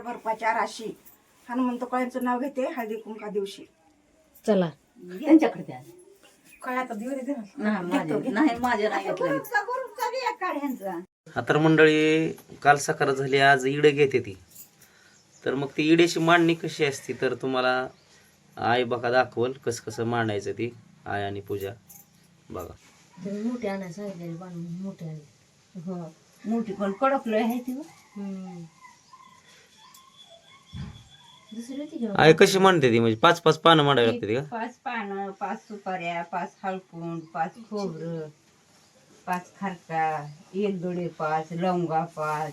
भरपाच्या राशी. हनुमंत कळ्यांचं नाव घेते हळदी कुंका दिवशी. चला. त्यांच्याकडे द्या. नाही माझे नाही माझे नाही घेतलं. काढ्यांचा आता मंडळी काल सकाळ झाली आज इडे घेते ती. तर मग ती इड्याची मांडणी कशी असते तर तुम्हाला आई बघा दाखवल कसं कसं मांडायचं ती आई आणि पूजा. बघा. तुम्ही मोठे आणायला सांगितलेले बांधून मोठे हो. मोठी पण कडकलं आहे ती हो. दुसरी होती का आई कशी मांडते ती? म्हणजे पाच पाच पानं मांडावी लागते ती का? पाच पानं पाच सुपाऱ्या पाच हळकुंड पाच खोबरं पाच खारका एक दोडे पाच लवंगा पाच.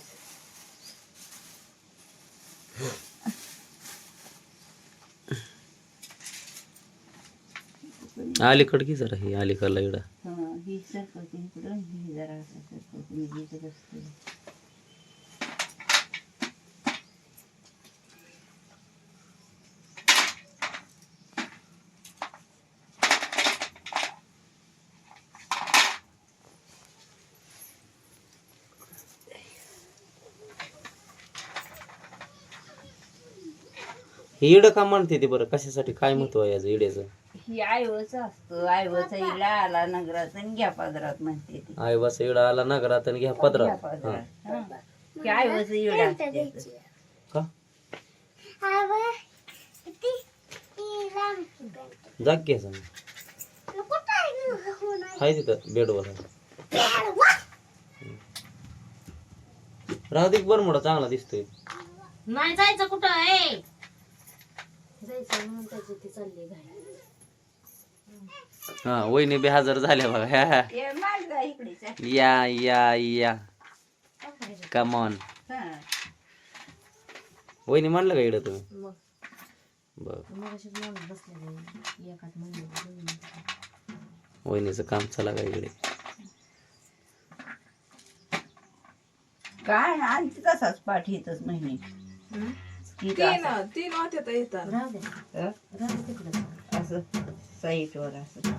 अलीकड की जरा ही अलीकडला इडा हं, ही सरकवते इकडं ही जरा असं सरकवते इथं बसते ही इडं का मांडते ती बरं? कशासाठी? काय महत्त्व आहे याचं इड्याचं? ही आयवच असतं. आयवचा इडा आला नगरात आणि घ्या पदरात म्हणते ती. बस इडा आला नगरात आणि घ्या घ्या पदरात. हा. पदरात हं. की आयवच इडा असते का? जाग घ्या सांग हाय तिथं बेडवर. राहू दे बरं मोठा चांगला दिसतोय. नाही जायचं कुठं? ए! जायचं म्हणून त्याची ती चालली घाई हा वहिनी बे हजर झाल्या बघा. हे. या या या कमॉन हं. वहिनी म्हणलं का इकडं तुम्ही? मग. बर. वहिनीचं काम चला का इकडे? काय आणखी तसाच पाठ येतच तीच असं- तीन होते तर येतात राहू दे हं? राहू दे तिकडं असं साईटवर असं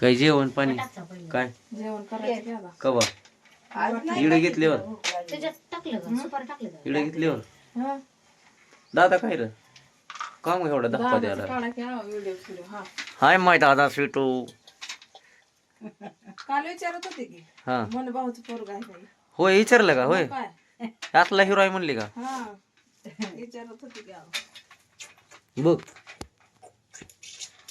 काय जेवण पाणी टाकता पहिले काय जेवण करायचं कवा आज नाही इकडे घेतल्यावर त्याच्यात टाकलं का सुपारी टाकलं का इकडे घेतल्यावर हा दादा काय र का मग एवढा धप्पा द्यायला काढा की हा व्हिडिओ व्हिडिओ हा हाय माय दादा स्वीटू काल विचारत होते की हा. मन भाऊचं पोरग आहे काही होय विचारलं का? होय. काय? आतला हिरो आहे म्हणली का? हा. विचारत होते की अहो. बघ.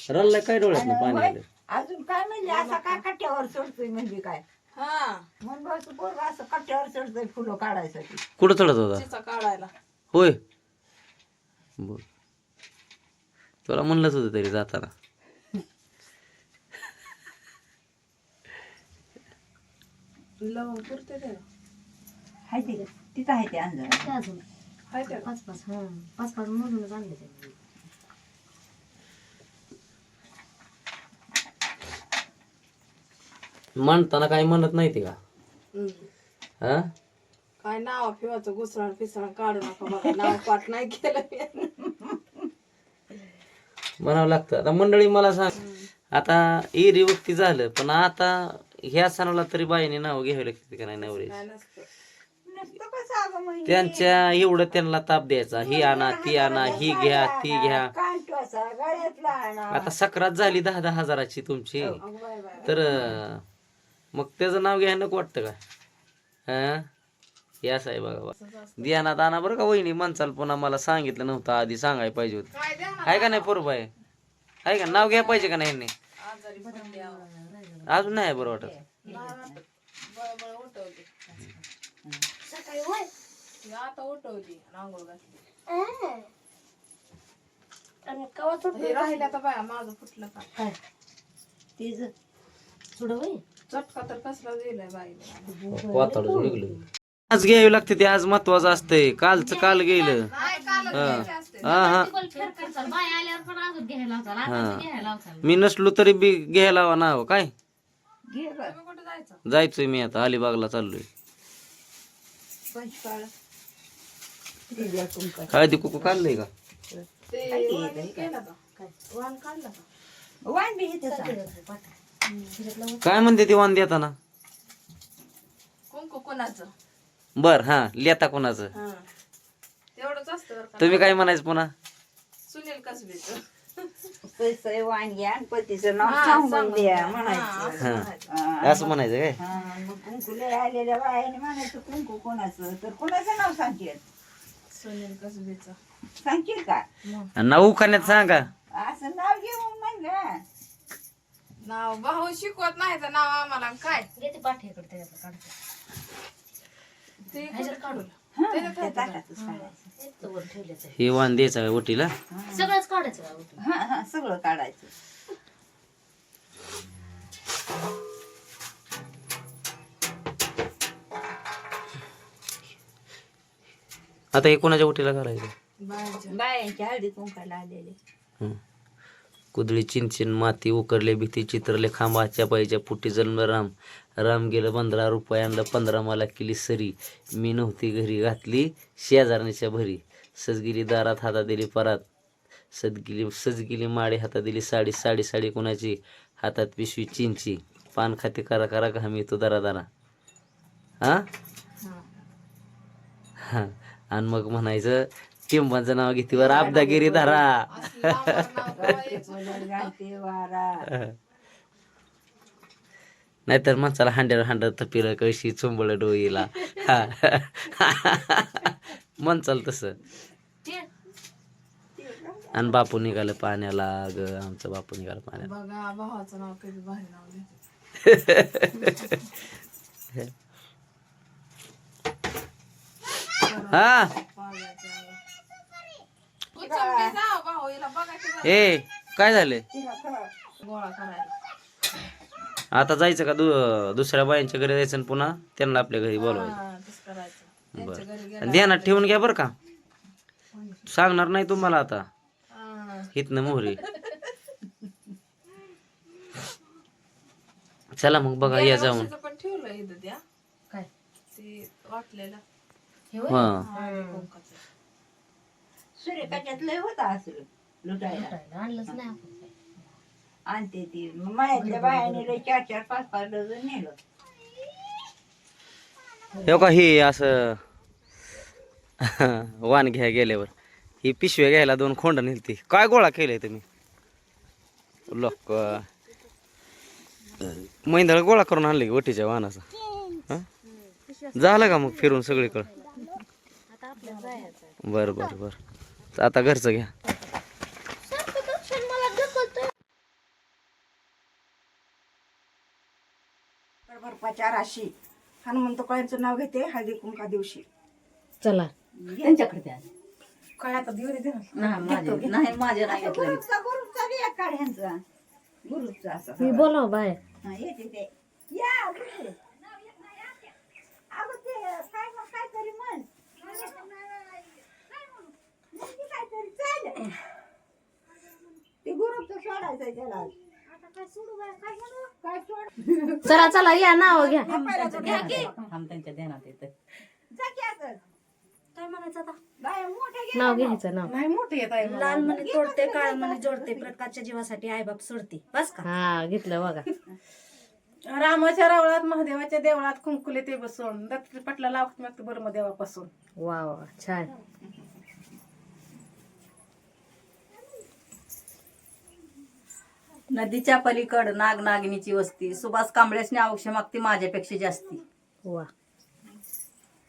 रल्लाय काय डोळ्यात पाणी आलं? अजून काय म्हणजे असा का कट्ट्यावर चढतोय म्हणजे काय? हा. मग बस पोरग असं कट्ट्यावर चढतोय फुलं काढायसाठी. कुठं चढत होता? चिचा काढायला. होय. तुला म्हणलंच होतं तरी जाताना. लवंग पुरते ते हाय ते तिथं आहे ते अंजरा ते अजून. हाय ते. पाच पाच हा पाच पाच मधूनच आणले ते. म्हणताना काही म्हणत नाही ते का? हा? काय नाव फिवाचं घुसळण फिसळण काढू नका बघा. नाव पाठ नाही केलं मी. म्हणावं लागतं. आता मंडळी मला सांग. आता एरी वक्ती झालं पण आता ह्या सणाला तरी बाईने नाव घ्यावे लागते का नाही नवरे त्यांच्या एवढं त्यांना ताप द्यायचा. ही आणा ती आणा ही घ्या ती घ्या. आता सक्रात झाली दहा दहा हजाराची तुमची. बाय बाय तर मग त्याचं नाव घ्यायला नको वाटतं का? हा या साहेब बघा ध्यानात आणा बरं का वहिनी माणसाला पुन्हा मला सांगितलं नव्हतं आधी सांगायला पाहिजे होतं. काय द्या ना आहे का नाही आहे आहे का? नाव घ्या पाहिजे का नाही अजून नाही बरं वाटत. बळबळ उठवली ती आता उठवली आणि आंघोळ घातली हे राहिलं तर बाया? माझं फुटलं का? काय तिचं थोडं वय चटका तर कसला दिलाय बाईला वातावरण जुळलं. आज घ्यावी लागते ते आज महत्वाचं असतंय. कालचं काल गेलं. हा. हा हा. फेर करचाल बाय आल्यावर पण अजून घ्यायला होता आता घ्यायला होता मी नसलो तरी बी घ्यायला हवा नाव काय? घे ग तुम्ही कुठे जायचं? जायचोय मी आता अलिबागला चाललोय. पंचकाळ तुमका हळदी कुकू काढलंय का? ते वाण केलं का वाण काढलं का? वांडी इथं सांग. पाठा त्याच्यातलं काय म्हणते ती वाण देताना? कुंकू कोणाचं? बर हा लेता कोणाचं? हा. तेवढंच असतं बरं का. तुम्ही काय म्हणायचं पुन्हा? सुनील कसबेचं. पैसे आणि पतीचं नाव सांगून द्या. म्हणायचं. हा, असं. म्हणायचं. हा, असं म्हणायचं काय? हा, मग कुंकुले आलेल्या बायाने म्हणायचं कुंकू कोणाचं? तर कोणाचं नाव सांगशील? सुनील कसबेचं. का? आणि नाव उखाण्यात सांगा. असं नाव घेऊन म्हणलं. नाव भाऊ शिकवत नाही तर नाव आम्हाला काय? घेते पाठीकडे त्याच्यातलं काढते ते कुठं काढून. हा, त्या ताटातच काढायचं. आहे. हे वाण द्यायचं का ओटीला सगळंच काढायचं का? हा हा सगळं काढायचं आता हे कोणाच्या ओटीला बाहेरच्या बायांच्या हळदी कुंकाला आलेले हं. कुदळी चिंचिन माती उकरले भीती चित्रले खांबाच्या पायच्या पुटी जन्म राम. राम गेलं पंधरा रुपये आणलं पंधरा मला केली सरी. मी नव्हती घरी घातली शेजारणीच्या भरी. सजगिली दारात हातात दिली परात. सदगिली सजगिली माडी हातात दिली साडी साडी साडी कोणाची? हातात पिशवी चिंची. पान खाते करा करा घामी तो दरा दरा. हा. हा. आणि मग म्हणायचं टिंबाचं नाव घेते वर आपदागिरी धरा. नाहीतर माणसाला हांड्यावर हांड्या तपिलं कळशी चुंबळ डोईला म्हणचाल तसं. ते आणि बापू निघालं पाण्याला ग आमचं बापू निघालं पाण्याला. बघा भावाचं नाव कधी भारी नाव लिहिते हा पाव्याचं. उचल की जाव भाऊ हिला बघा की जरा. ए काय झालं आता जायचं का दु दुसऱ्या बायांच्या घरी जायचं आणि पुन्हा त्यांना आपल्या घरी बोलवायचं. तसं करायचं. त्यांच्या घरी गेला बरं ध्यानात ठेवून घ्या बरं का. सांगणार नाही तुम्हाला आता. हितनं मोहरी. चला मग बघा या जाऊन. वर्षाचं पण ठेवलं इथं त्या. काय? ते वाटलेलं. हे होय? हा हळदी कुंकाचं. सूर्यकाच्यात लय होता असं लुटायला. लुटायला आणलंच नाही आपण काय. आणते ती. मळ्यातल्या बायाने लय चार चार पाच पाच डझन नेलं. हे का ही असं वाण घ्या गेल्यावर. ही पिशव्या घ्यायला दोन खोंड नेलती. काय गोळा केलंय तुम्ही? लोक. मैंदळ गोळा करून आणले वटीच्या वाहनाचा हं? झालं का मग फिरून सगळीकडं? बर बर बर. आता घरचं घ्या. हनुमंत कळ्यांचं नाव घेते हळदी कुंका दिवशी. चला. त्यांच्याकडे द्या. काय आता दे नाही माझ्या नाही गुरुचा गुरुचा बी एक काढ्यांचा. गुरुचा असं मी बोलाव बाय हा, येते ते या गुरु. अगं ते काय मग काहीतरी म्हण मुलगी चाल ते गुरुचं सोडायचं त्याला काय सोडू बाय, काय म्हणू? काय सोड चला चला या नाव घ्या जा की आता. काय म्हणायचं आता? बाया मोठ्या घे. नाव घ्यायचं नाव. नाही मोठे येत आहे लाल मणी तोडते काळ मणी जोडते. प्रकारच्या जीवासाठी आईबाप सोडते. बस का? हा घेतलं बघा. रामाच्या रावळात महादेवाच्या देवळात कुंकुले ते बसून दत्त पटला लावत मग बरं देवापासून वा वा छान. नदीच्या पलीकड नाग नागिनीची वस्ती. सुभाष कांबळेसने औक्ष मागती माझ्यापेक्षा जास्ती. वा.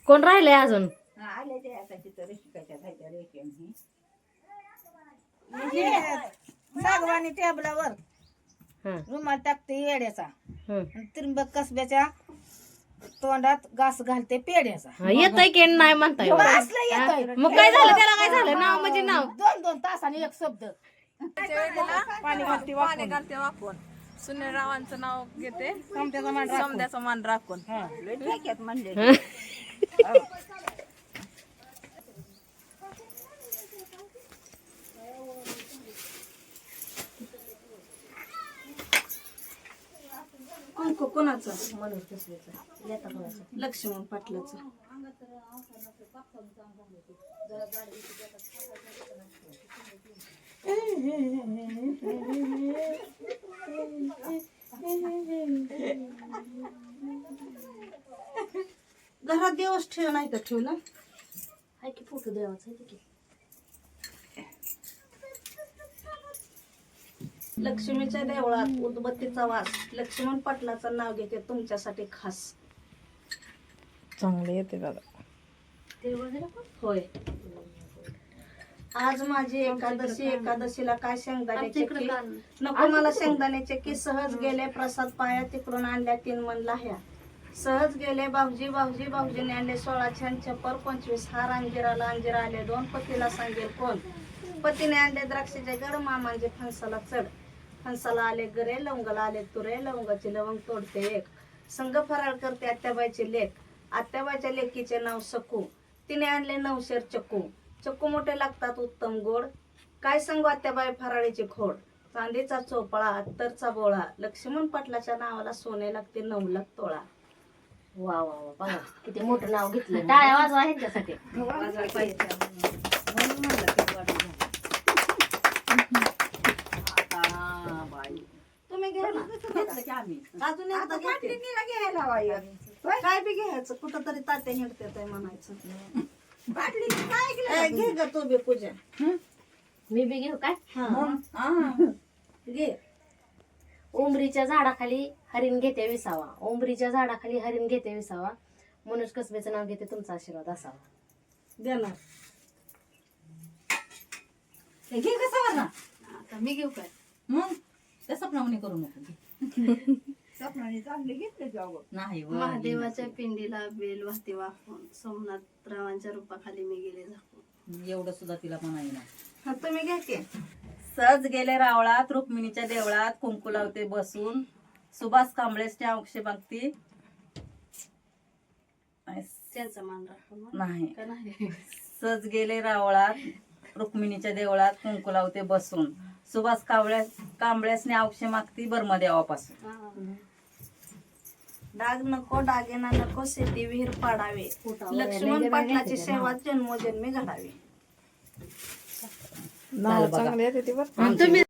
कोण राहिलंय अजून? आले ते आता तिथं रसिकाच्या खायच्या रेषेन. सागवानी टेबलावर. हं, रुमाल टाकते येड्याचा. हं. आणि त्रिंबक कसब्याच्या तोंडात घास घालते पेड्याचा. हा, येतंय की नाही म्हणताय असलं येतंय. हा? मग काय झालं त्याला? काय झालं? नाव म्हणजे नाव? दोन दोन तासाने एक शब्द. पाणी घालते पाणी घालते वापरून सुनील रावांचं नाव घेते. समद्याचा मान राखून. कोणाचं? लक्ष्मण पाटलाचं. घरात देवच ठेव नाही तर ठेव ना. हाय की फोटो देवाचा आहे की. लक्ष्मीच्या देवळात उदबत्तीचा वास लक्ष्मण पाटलाचं नाव घेते तुमच्यासाठी खास. चांगले येते दादा. ते वगैरे होय. आज माझी एकादशी एकादशीला काय शेंगदाण्याचे की नको मला शेंगदाण्याचे की सहज गेले प्रसाद पाया तिकडून आणल्या तीन मन लाह्या. सहज गेले भाऊजी भाऊजी भाऊजीने आणले सोळा छान चप्पर पंचवीस हार अंजिराला अंजिरा आले दोन पतीला सांगेल कोण? पतीने आणले द्राक्षाचे गड मामांचे फणसाला चढ. फणसाला आले गरे लवंगाला आले तुरे लवंगाचे लवंग तोडते एक. संग फराळ करते आत्याबाईचे लेख. आत्याबाईच्या लेकीचे नाव सकू. तिने आणले नवशेर चक्कू चक्कू मोठे लागतात उत्तम गोड. काय सांगू आत्याबाई फराळीची खोड? चांदीचा चोपळा अत्तरचा बोळा लक्ष्मण पाटलाच्या नावाला सोने लागते नऊ लाख तोळा. वा वा वा बघा किती मोठं नाव घेतलं टाळ्या वाजवा ह्यांच्यासाठी. तुम्ही घ्या ना. अजून एकदा घेते. काय बी घ्यायचं कुठं तरी तात्या हिंडते ते म्हणायचं. घे ग तू बी पूजा. मी बी घेऊ काय? हा. घे. उमरीच्या झाडाखाली हरिण घेते विसावा. उमरीच्या झाडाखाली हरिण घेते विसावा. मनोज कसबेचं नाव घेते तुमचा आशीर्वाद असावा. देणार घे कसा वाजा आता मी घेऊ काय? मग? त्या स्वप्नावणी करू नको. नाही व. महादेवाच्या पिंडीला बेल वाहते वाहून सोमनाथ रावांच्या रूपाखाली मी गेले झाकून एवढं सुद्धा तिला म्हणाय ना हा तुम्ही घ्या की. सहज गेले रावळात रुक्मिणीच्या देवळात कुंकू लावते बसून. सुभाष कांबळेच्या अंश मागती त्यांचा मान राखून नाही. सहज गेले रावळात रुक्मिणीच्या देवळात कुंकू लावते बसून. सुभाष कांबळ्या कांबळ्यासने औक्षे मागती बर्मा देवापासून हा. डाग नको डागेना नको शेती विहीर पाडावे. लक्ष्मण पाटलाची सेवा जन्मोजन्मी घडावी.